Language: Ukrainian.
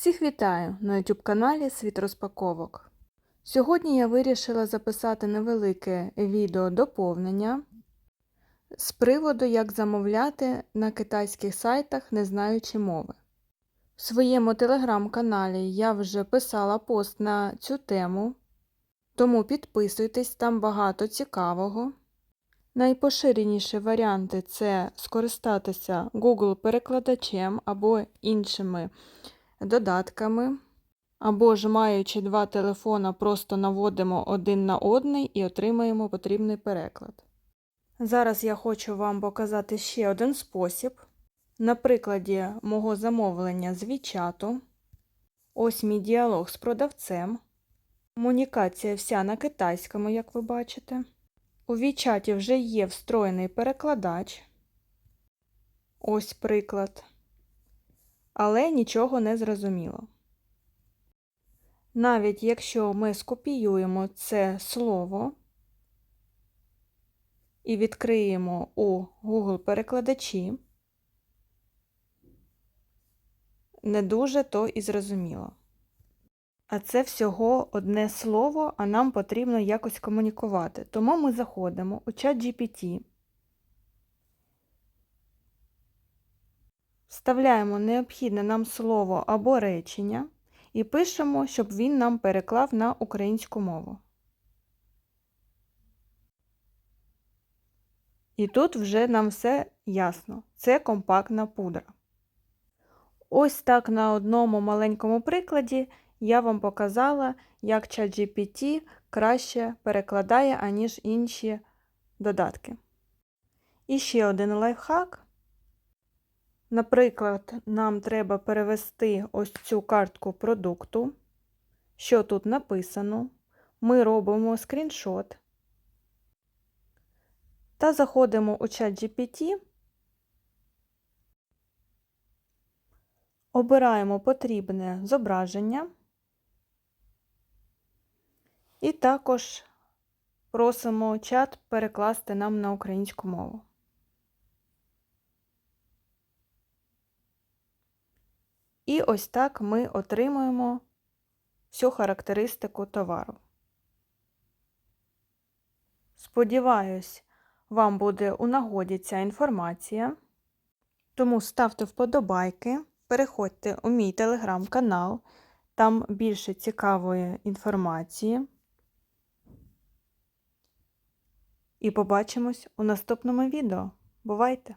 Всіх вітаю на YouTube каналі Світ розпаковок. Сьогодні я вирішила записати невелике відео доповнення з приводу, як замовляти на китайських сайтах, не знаючи мови. В своєму телеграм-каналі я вже писала пост на цю тему, тому підписуйтесь, там багато цікавого. Найпоширеніші варіанти це скористатися Google-перекладачем або іншими додатками, або ж, маючи два телефона, просто наводимо один на одний і отримаємо потрібний переклад. Зараз я хочу вам показати ще один спосіб. На прикладі мого замовлення з Вічату. Ось мій діалог з продавцем. Комунікація вся на китайському, як ви бачите. У Вічаті вже є встроєний перекладач. Ось приклад. Але нічого не зрозуміло. Навіть якщо ми скопіюємо це слово і відкриємо у Google перекладачі, не дуже то і зрозуміло. А це всього одне слово, а нам потрібно якось комунікувати. Тому ми заходимо у чат вставляємо необхідне нам слово або речення і пишемо, щоб він нам переклав на українську мову. І тут вже нам все ясно. Це компактна пудра. Ось так на одному маленькому прикладі я вам показала, як ChatGPT краще перекладає, аніж інші додатки. І ще один лайфхак. Наприклад, нам треба перевести ось цю картку продукту, що тут написано. Ми робимо скріншот та заходимо у ChatGPT, обираємо потрібне зображення і також просимо чат перекласти нам на українську мову. І ось так ми отримуємо всю характеристику товару. Сподіваюсь, вам буде у нагоді ця інформація. Тому ставте вподобайки, переходьте у мій телеграм-канал, там більше цікавої інформації. І побачимось у наступному відео. Бувайте!